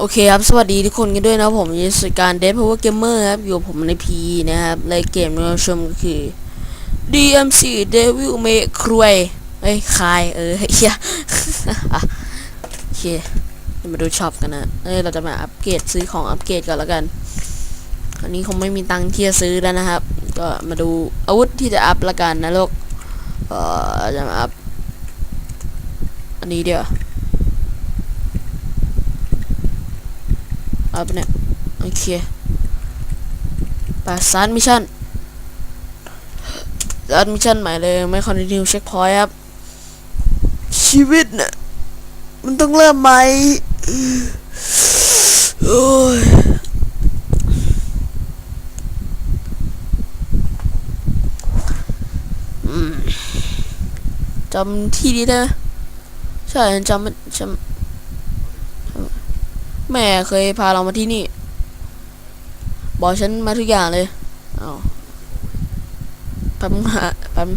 โอเคครับ สวัสดีทุกคนกันด้วยนะผมยินสการเดฟพาวเวอร์เกมเมอร์ครับ อยู่ผมในพีนะครับในเกมที่เราชมก็คือ DMC Devil May Cry เอ้ยคาย เออเฮียโอเคมาดูช็อปกันนะ เอ้ย เราจะมาอัปเกรดซื้อของอัปเกรดก่อนแล้วกัน อันนี้คงไม่มีตังค์ที่จะซื้อแล้วนะครับ ก็มาดูอาวุธที่จะอัพละกันนะลูกเอ่อจะมาอัพ อันนี้เดี๋ยว เอาไปเนี่ยโอเคไปซันมิชชั่นซันมิชชั่นใหม่เลยไม่คอนติเนียเช็คพอยต์ครับ ชีวิตเนี่ยมันต้องเริ่มใหม่โอ้ยอืมจำที่นี้ได้ไหมใช่จำไม่จำ แม่เคยพาเรามาที่นี่ บอกฉันมาทุกอย่างเลย เอาแปั๊มหาแปั๊ม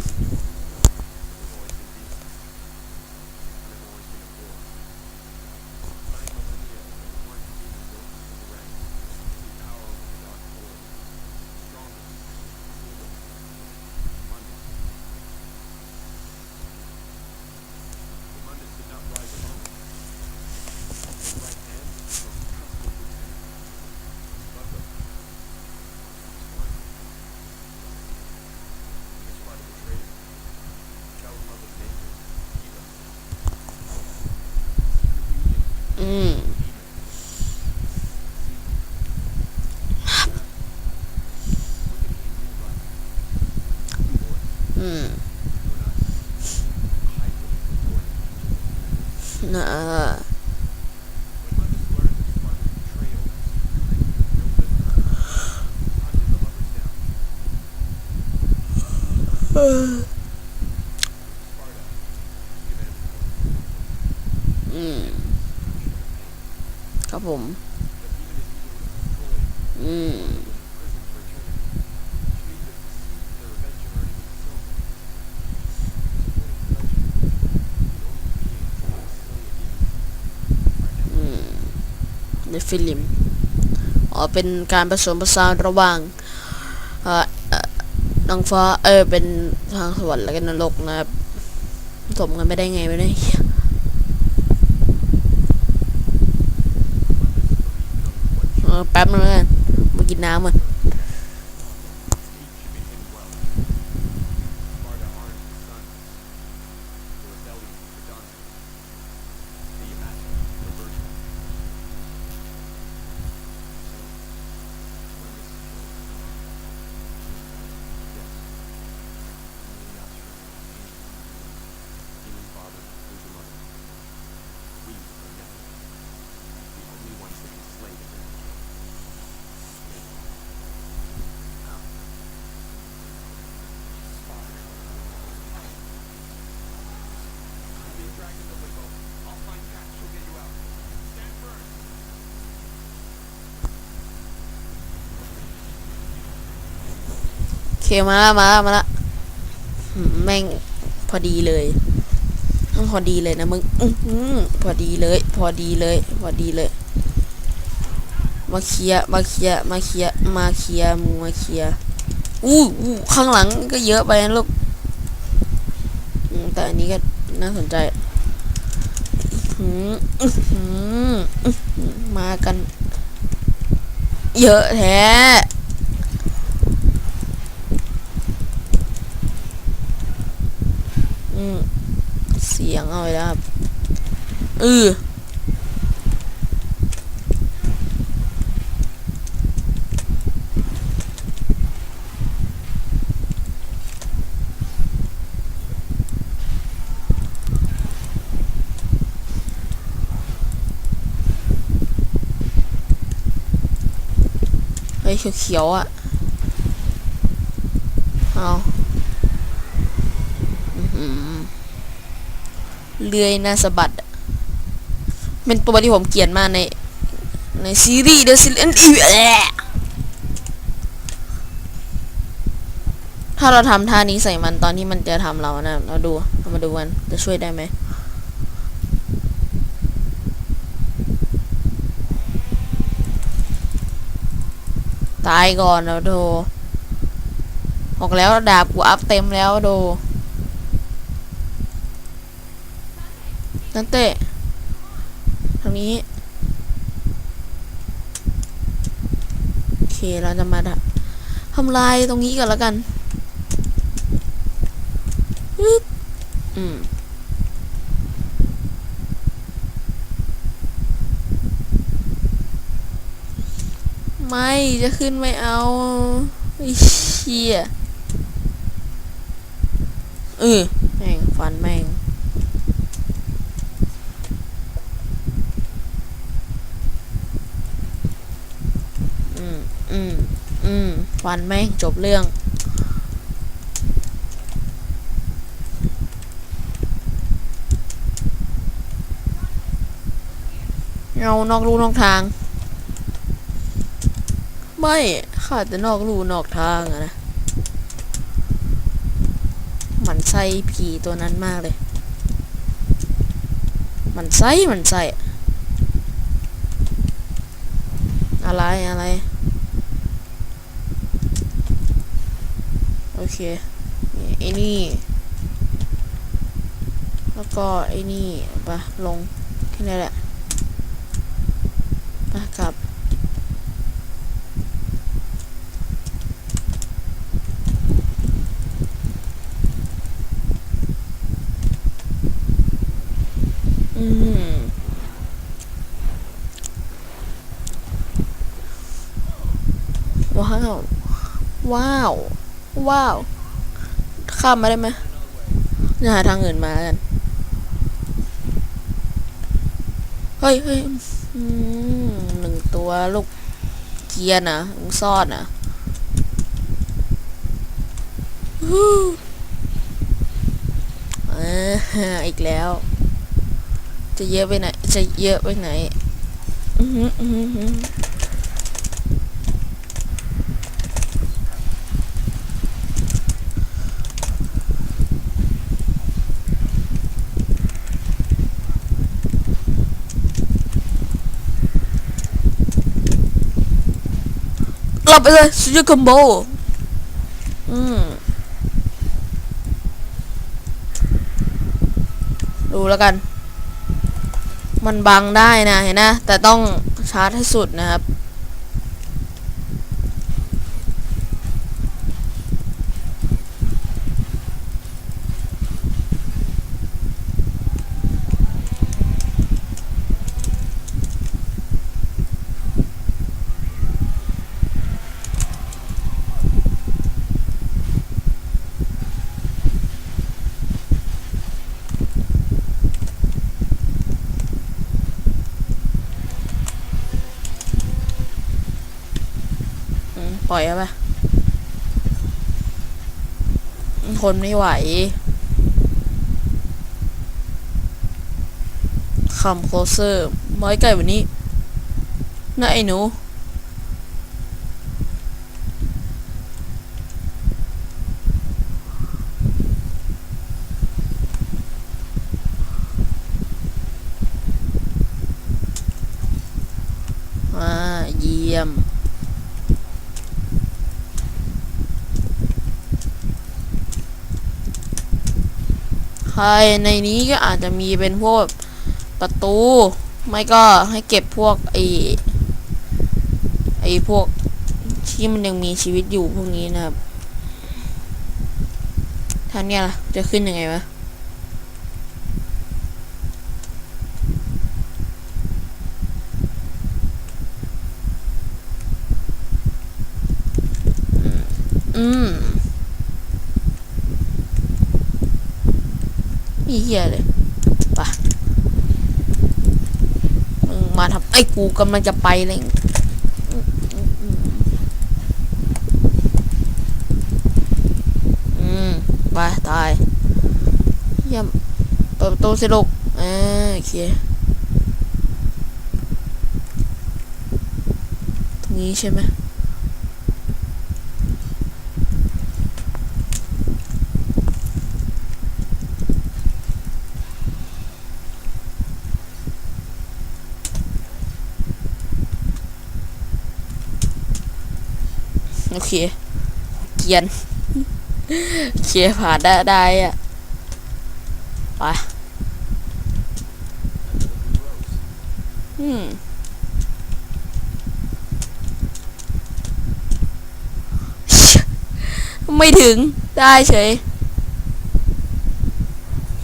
อืม อืมนะเอออืม ครับผม อืมในฟิลิมอ๋อ เป็นการผสมผสานระหว่างนางฟ้า เออ เป็นทางสวรรค์และก็นรกนะครับผสมกันไม่ได้ไงไม่ได้ย เออ แป๊บนึงแล้วกันมากินน้ำก่อน มาละมาละมาละแม่งพอดีเลยพอดีเลยนะมึงอพอดีเลย พอดีเลย พอดีเลย มาเคลียมาเคลียมาเคลียมาเคลียมึงมาเคลียอู้อู้ข้างหลังก็เยอะไปนะลูกแต่อันนี้ก็น่าสนใจมากัน เยอะแท้ อืมเสียงเอาไว้แล้วครับ เออเฮ้เขียวๆอะ เอาเลื่อยน้าสะบัด เป็นตัวที่ผมเกลียดมากใน ในซีรีส์ The Silent Evil ถ้าเราทำท่านี้ใส่มันตอนที่มันจะทำเรานะ เราดูเรามาดูกัน จะช่วยได้ไหมตายก่อนนะโดบอกแล้วดาบกูอัพเต็มแล้วโดนั่นเตะ ทางนี้ โอเค เราจะมาทำลายตรงนี้ก่อนแล้วกันอืมไม่จะขึ้นไม่เอาไอ้เชี่ยเออแม่งฟันแม่ง อืม อืม อืม ฟันแม่งจบเรื่องเรานอกรูนอกทาง ไม่ข้าจะนอกรูนอกทางนะมันไส้ผีตัวนั้นมากเลย มันไส้มันไส้อะไรอะไร โอเคไอ้นี่ แล้วก็ไอ้นี่ไปะลงแค่นี้แหละไปกลับ อืม ว้าว ว้าว ว้าว ข้ามมาได้ไหมจะหาทางอื่นมากัน เฮ้ยเฮ้ยอืมหนึ่งตัวลูกเกียร์นะลูกซ่อนนะอออีกแล้ว จะเยอะไปไหน จะเยอะไปไหน อือหืออือหือ ลับไปเลยซูเปอร์คอมโบอืมดูแล้วกัน มันบังได้นะเห็นนะ แต่ต้องชาร์จให้สุดนะครับ ปล่อยไปทนไม่ไหวคำโคเซอร์ไม้ไก่วันนี้นะไอ้หนู อ่า เยี่ยม ใครในนี้ก็อาจจะมีเป็นพวกประตู ไม่ก็ให้เก็บพวกไอไอพวกที่มันยังมีชีวิตอยู่พวกนี้นะครับท่านเนี่ยล่ะ จะขึ้นยังไงวะ อืมี้ยเลยปะมึงมาทำไอ้กูกำลังจะไปเลยอืมไปตายเยี่ยเปิดประตูสิลูกอ่าโอเคตรงนี้ใช่ไหม เคเกียนโอเคผ่านได้ได้อะไปอืมไม่ถึงได้เฉย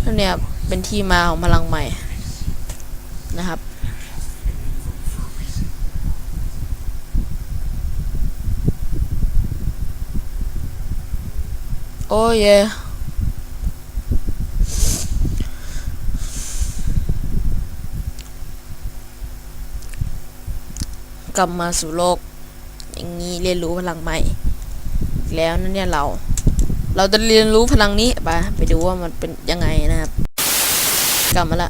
นั่นเนี่ย เป็นที่มาของพลังใหม่นะครับ โอ้ยกลับมาสู่โลก อย่างนี้เรียนรู้พลังใหม่ แล้วนั่นเนี่ยเรา เราจะเรียนรู้พลังนี้ไปไปดูว่ามันเป็นยังไงนะครับ กลับมาละ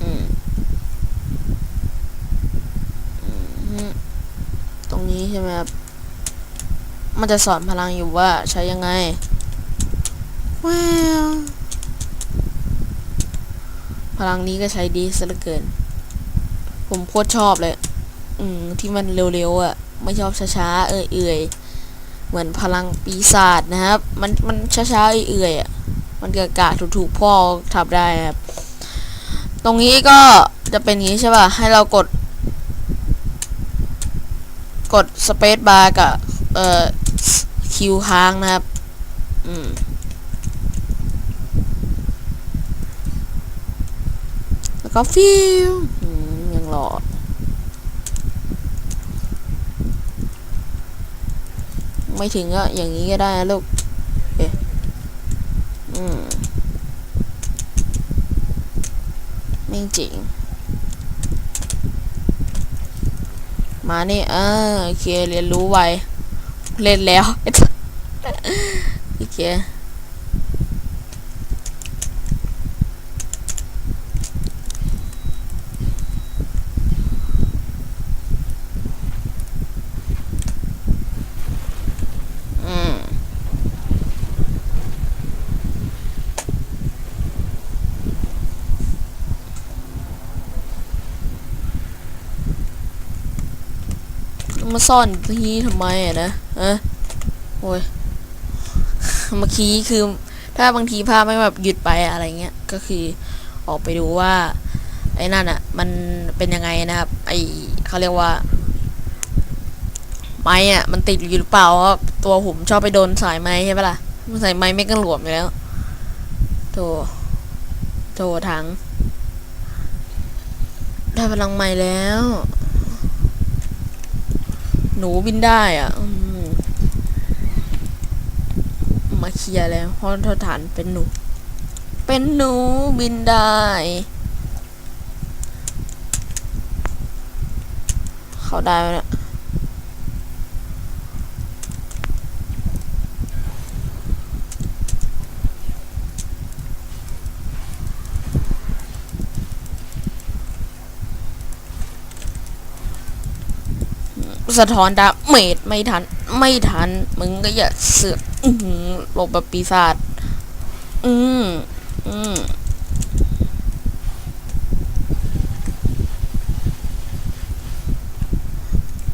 อืมตรงนี้ใช่ไหมครับ มันจะสอนพลังอยู่ว่าใช้ยังไง ว้าวพลังนี้ก็ใช้ดีซะเหลือเกิน ผมโคตรชอบเลย อืม ที่มันเร็วๆอะ ไม่ชอบช้าๆ เอื่อยๆ เหมือนพลังปีศาจนะครับ มันมันช้าๆ เอื่อยๆอะ มันกะกะถูกๆพ่อทำได้ครับ ตรงนี้ก็จะเป็นงนี้ใช่ป่ะ ให้เรากด กดสเปซบาร์กับ เอ่อ คิวค้างนะครับ อืม แล้ว ก็ฟิวยังหล่อไม่ถึงก็อย่างนี้ก็ได้นะลูกเอ๊ะอืมไม่จริง มานี่เออโอเคเรียนรู้ไว เล่นแล้ว โอเค อืม มาซ่อนที่นี่ทำไมอะนะเอะโอ้ยเมื่อกี้คือ ถ้าบางทีภาพไม่แบบหยุดไปอะไรเงี้ยก็คือออกไปดูว่า ไอ้นั่นอะมันเป็นยังไงนะครับ ไอเขาเรียกว่าไม้อะมันติดอยู่หรือเปล่าตัวผมชอบไปโดนสายไม้ใช่ปะล่ะมันสายไม้ไม่กันหลวมอยู่แล้วโถโถถังได้พลังใหม่แล้ว หนูบินได้อะมาเคลียร์แล้วเพราะทฐานเป็นหนู เป็นหนูบินได้เขาได้แล้ว สะท้อนดาเมจไม่ทัน ไม่ทัน มึงก็อย่าเสือกหลบแบบปีศาจอืมอืม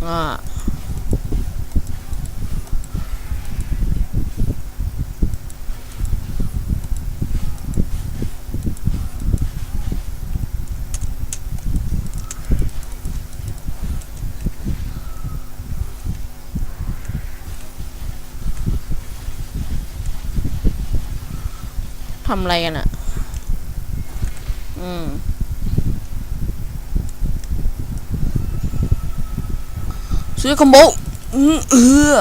อ่าำอะไรกันอะอืมซื้อคอมโบอือเออ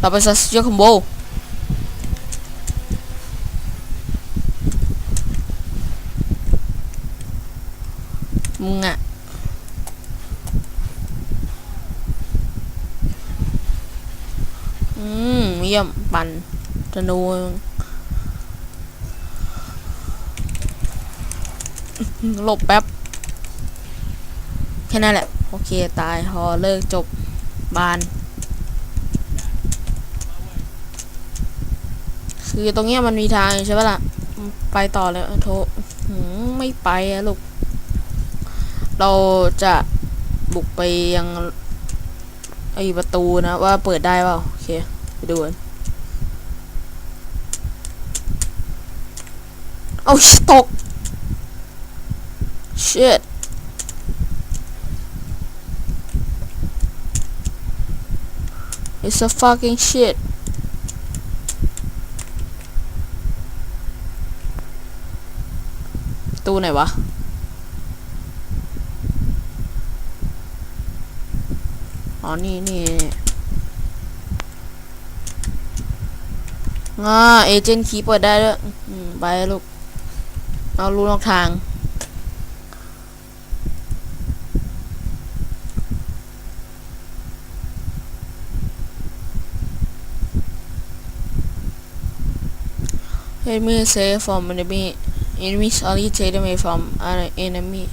เราไปซัสเจอคอมโบมึงอะอืมเยี่ยมปั่นธนูหลบแป๊บ แค่นั้นแหละ โอเค ตาย พอเลิกจบบาน คือตรงเนี้ยมันมีทางใช่ปะล่ะ ไปต่อเลยโทหืมไม่ไปอะลูก เราจะบุกไปยังไอประตูนะ ว่าเปิดได้เปล่า โอเค ไปดูกันเอาตก shit it's a fucking shit ตู้ไหนวะ อ๋อ นี่นี่ง่าเอเจนต์คีเปิดได้ด้วยไปลูก เอารู้นอกทาง Enemy save from enemy. Enemies Ali Tatum if I'm an enemy.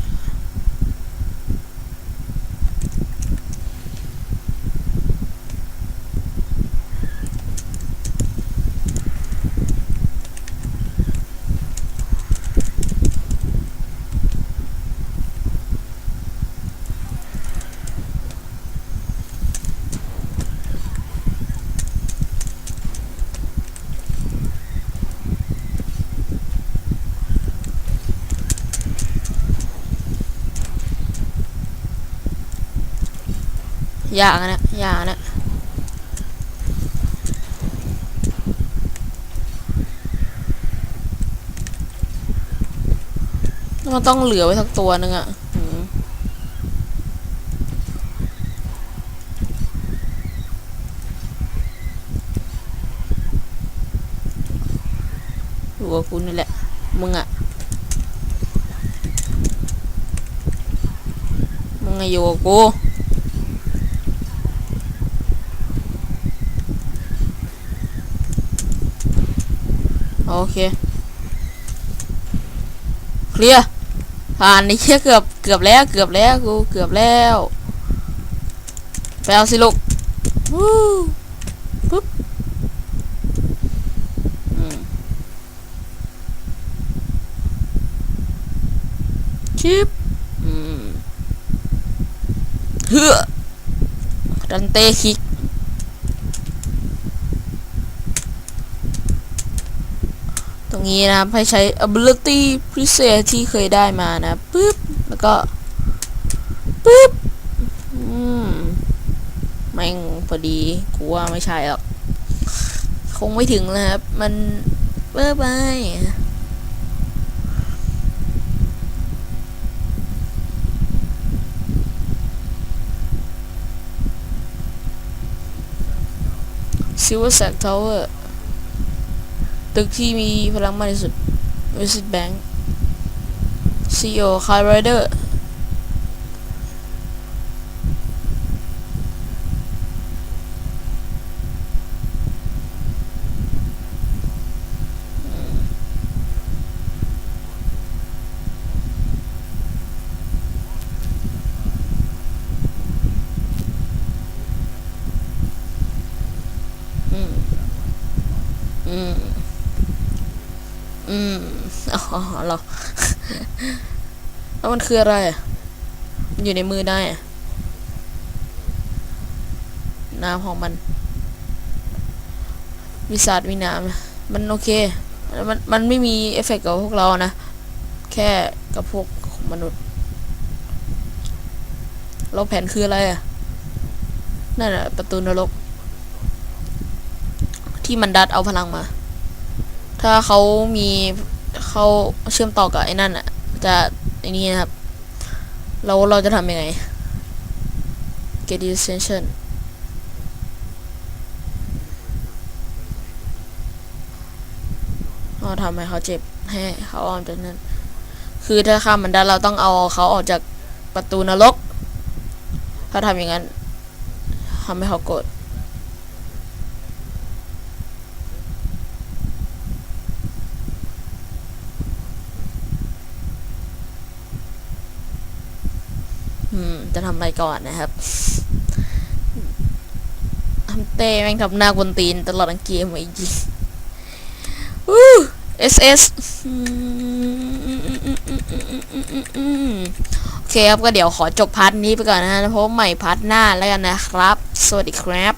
ยากอะนะยากนะมันต้องเหลือไว้สักตัวหนึงอะอยู่กับคุณนี่แหละ มึงอะมึงอะอยู่กับกู โอเค เคลียร์ผ่านนี่เชี่ยเกือบเกือบแล้ว เกือบแล้วกูเกือบแล้วไปเอาสิลูกวู้ปุ๊บอืมชิปอืมเฮ้อดันเตะคิก ตร งี้นะครับ ให้ใช้ ability พิเศษที่เคยได้มานะปึ๊บ แล้วก็ปึ๊บ อืมแม่งพอดีกูว่าไม่ใช่หรอก คงไม่ถึงแล้วครับ มันเบ้อไป Silver Sack Tower ตึกที่มีพลังมากที่สุดวิสิตแบงค์ซีโอคาร์ไรเดอร์ม อืม อืม อ๋อเหรอ แล้ว มันคืออะไรอะมันอยู่ในมือได้อะน้ำของมัน วิสาดมีน้ำมันโอเค มันมันไม่มีเอฟเฟกต์กับพวกเรานะ แค่กับพวกมนุษย์ เราแผนคืออะไรอะ นั่นแหละประตูนรก ที่มันดัดเอาพลังมา ถ้าเขามีเขาเชื่อมต่อกับไอ้นั่นอะ จะ อ้นี่นะครับ เราเราจะทำยังไง get extension เราทำให้เขาเจ็บให้เขาออกจากนั้น คือถ้าข้ามมันได้เราต้องเอาเขาออกจากประตูนรก ถ้าทำอย่างนั้นทำให้เขาโกรธ จะทำอะไรก่อนนะครับทำเต้แม่งทำหน้ากวนตีนตลอดทั้งเกมเลยจริงวู้ SS อืมโอเคครับก็เดี๋ยวขอจบพาร์ทนี้ไปก่อนนะฮะแล้วพบใหม่พาร์ทหน้าแล้วกันนะครับ สวัสดีครับ